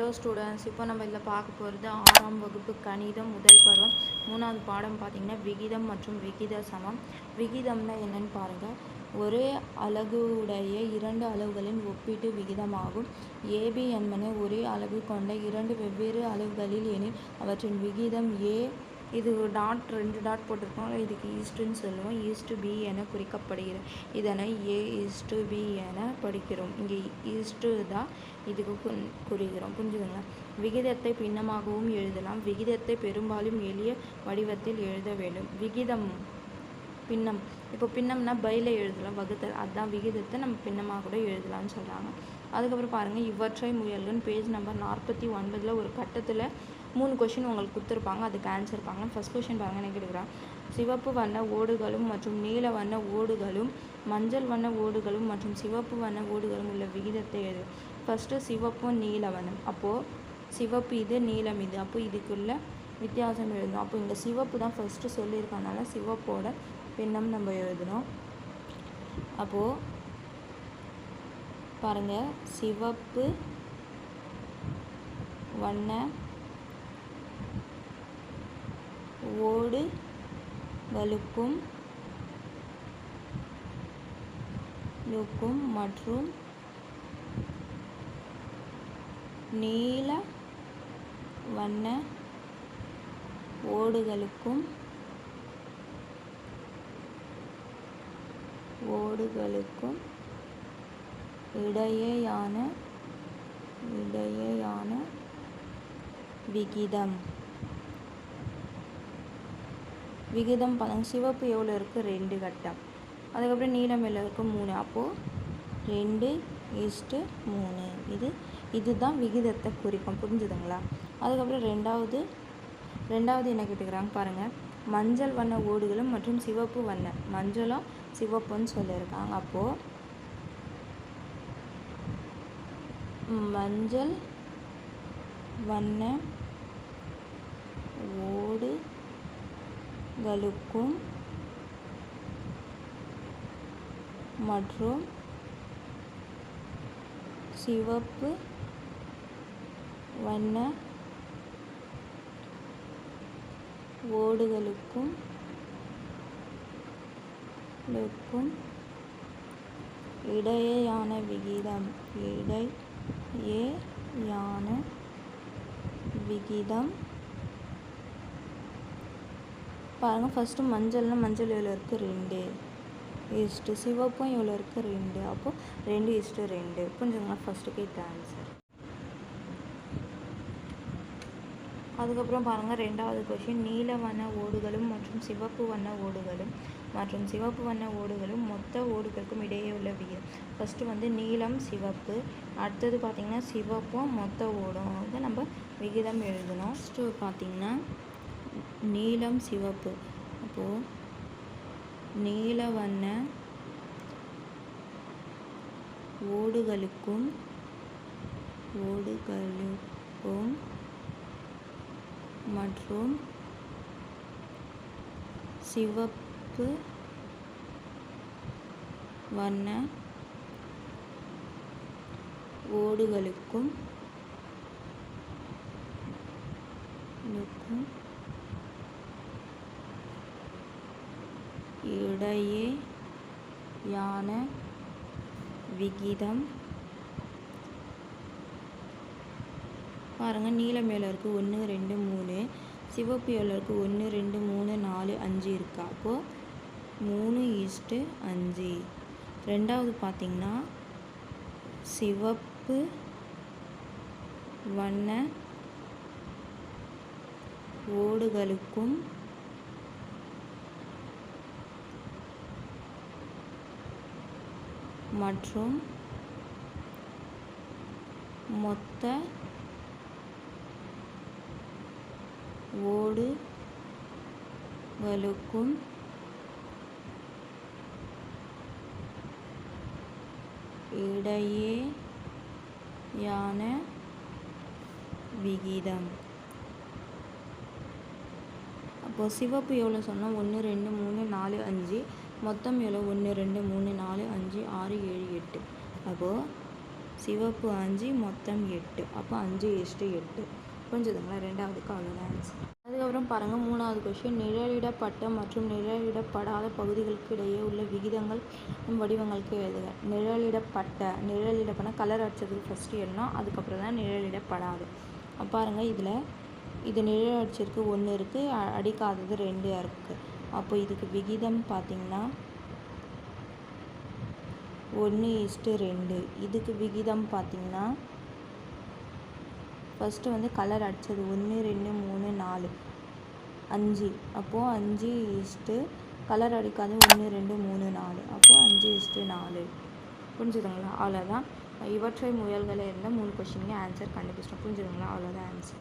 Hello students இப்போ நம்ம இதில் பார்க்க போகிறது ஆறாம் வகுப்பு கணிதம் முதல் பருவம். மூணாவது பாடம் பார்த்திங்கன்னா விகிதம் மற்றும் விகித சமம். விகிதம்னா என்னென்னு பாருங்கள். ஒரே அலகுடைய இரண்டு அளவுகளின் ஒப்பீட்டு விகிதமாகும். ஏபி என்பன ஒரே அலகு கொண்ட இரண்டு வெவ்வேறு அளவுகளில் எனில் அவற்றின் விகிதம் ஏ இது டாட் ரெண்டு டாட் போட்டிருக்கோம். இதுக்கு ஈஸ்ட்டுன்னு சொல்லுவோம். ஈஸ்ட்டு பி என குறிக்கப்படுகிறது. இதனை ஏ ஈஸ்ட்டு பி என படிக்கிறோம். இங்கே ஈஸ்ட்டு தான் இதுக்கு குறி- குறிக்கிறோம். புரிஞ்சுதுங்களா? விகிதத்தை பின்னமாகவும் எழுதலாம். விகிதத்தை பெரும்பாலும் எளிய வடிவத்தில் எழுத வேண்டும். விகிதம் பின்னம். இப்போ பின்னம்னா பையில் எழுதலாம். வகுத்தல். அதான் விகிதத்தை நம்ம பின்னமாக கூட எழுதலாம்னு சொல்கிறாங்க அதுக்கப்புறம் பாருங்கள் இவற்றை முயல்கன் பேஜ் நம்பர் நாற்பத்தி ஒன்பதில் ஒரு கட்டத்தில் மூணு கொஷின் உங்களுக்கு கொடுத்துருப்பாங்க. அதுக்கு ஆன்சர் இருப்பாங்க ஃபர்ஸ்ட் கொஷின் பாருங்க என்ன கேட்குறான் சிவப்பு வண்ண ஓடுகளும் மற்றும் நீல வண்ண ஓடுகளும் மஞ்சள் வண்ண ஓடுகளும் மற்றும் சிவப்பு வண்ண ஓடுகளும் உள்ள விகிதத்தை எழுது ஃபஸ்ட்டு சிவப்பும் நீல வண்ணம். அப்போது சிவப்பு இது நீலம் இது. அப்போ இதுக்குள்ள வித்தியாசம் எழுதணும் அப்போ இங்கே சிவப்பு தான் ஃபஸ்ட்டு சொல்லியிருக்கனால சிவப்போட பின்னம் நம்ம எழுதணும். அப்போது பாருங்கள் சிவப்பு வண்ண ஓடுகளுக்கும் லுக்கும் மற்றும் நீல வண்ண ஓடுகளுக்கும் ஓடுகளுக்கும் இடையேயான இடையேயான விகிதம். விகிதம் பாருங்க சிவப்பு எவ்வளோ இருக்குது ரெண்டு கட்டம். அதுக்கப்புறம் நீலம் எவ்வளோ இருக்குது மூணு. அப்போது ரெண்டு ஈஸ்ட்டு மூணு. இது இதுதான் விகிதத்தை குறிக்கும். புரிஞ்சுதுங்களா? அதுக்கப்புறம் ரெண்டாவது ரெண்டாவது என்ன கேட்டுக்கிறாங்க பாருங்கள் மஞ்சள் வண்ண ஓடுகளும் மற்றும் சிவப்பு வண்ண மஞ்சளும் சிவப்புன்னு சொல்லியிருக்காங்க. அப்போது மஞ்சள் வண்ண களுக்கும் மற்றும் சிவப்பு வண்ண ஓடுகளுக்கும் லுக்கும் இடையேயான விகிதம் இடையேயான விகிதம் பாருங்கள் ஃபஸ்ட்டு மஞ்சள்னால் மஞ்சள் எவ்வளோ இருக்குது ரெண்டு. ஈஸ்ட்டு சிவப்பும் எவ்வளோ இருக்குது ரெண்டு. அப்போது ரெண்டு ஈஸ்ட்டு ரெண்டு. புரிஞ்சுங்களா ஃபஸ்ட்டுக்கு இது ஆன்சர் அதுக்கப்புறம் பாருங்கள் ரெண்டாவது கொஷின் நீல வண்ண ஓடுகளும் மற்றும் சிவப்பு வண்ண ஓடுகளும் மற்றும் சிவப்பு வண்ண ஓடுகளும் மொத்த ஓடுகளுக்கும் இடையே உள்ள விகிதம். ஃபஸ்ட்டு வந்து நீலம் சிவப்பு. அடுத்தது பார்த்திங்கன்னா சிவப்பும் மொத்த ஓடும். வந்து நம்ம விகிதம் எழுதணும். ஃபஸ்ட்டு பார்த்திங்கன்னா நீலம் சிவப்பு. அப்போது நீல வண்ண ஓடுகளுக்கும் ஓடுகளுக்கும் மற்றும் சிவப்பு வண்ண ஓடுகளுக்கும் இருக்கும் இடையேயான விகிதம். பாருங்கள் நீலம் மேலே இருக்குது ஒன்று ரெண்டு மூணு சிவப்பு எவ்வளோ இருக்குது ஒன்று ரெண்டு மூணு நாலு அஞ்சு இருக்கா? அப்போது மூணு ஈஸ்ட்டு அஞ்சு. ரெண்டாவது பார்த்திங்கன்னா சிவப்பு வண்ண ஓடுகளுக்கும் மற்றும் மொத்த ஓடுகளுக்கும் இடையேயான விகிதம். அப்போது சிவப்பு எவ்வளோ சொன்னோம்? ஒன்று ரெண்டு மூணு நாலு அஞ்சு. மொத்தம் எவ்வளோ ஒன்று ரெண்டு மூணு நாலு அஞ்சு ஆறு ஏழு எட்டு. அப்போது சிவப்பு அஞ்சு மொத்தம் எட்டு. அப்போ அஞ்சு எஸ்ட்டு எட்டு. புரிஞ்சுதுங்களா? ரெண்டாவதுக்கு அவ்வளோதான் ஆன்சர் அதுக்கப்புறம் பாருங்கள் மூணாவது கொஷின் நிழலிடப்பட்ட மற்றும் நிழலிடப்படாத பகுதிகளுக்கு இடையே உள்ள விகிதங்கள் வடிவங்களுக்கு எழுதுக. நிழலிடப்பட்ட நிழலிடப்பட்ட கலர் அடிச்சதுக்கு ஃபஸ்ட்டு எழுதணும் அதுக்கப்புறம் தான் நிழலிடப்படாது. பாருங்கள் இதில் இது நிழல் அடிச்சிருக்கு ஒன்று இருக்குது அடிக்காதது ரெண்டு இருக்குது அப்போ இதுக்கு விகிதம் பார்த்திங்கன்னா ஒன்று இஸ்ட்டு ரெண்டு. இதுக்கு விகிதம் பார்த்திங்கன்னா ஃபஸ்ட்டு வந்து கலர் அடித்தது ஒன்று ரெண்டு மூணு நாலு. அஞ்சு. அப்போது அஞ்சு இஸ்ட்டு கலர் அடிக்காது ஒன்று ரெண்டு மூணு நாலு. அப்போது அஞ்சு இஸ்ட்டு நாலு. புரிஞ்சுதுங்களா? அவ்வளோதான். இவற்றை முயல்களை இருந்தால் மூணு கொஷினுக்கு ஆன்சர் கண்டுபிடிச்சிட்டோம். புரிஞ்சுதுங்களா? அவ்வளோதான் ஆன்சர்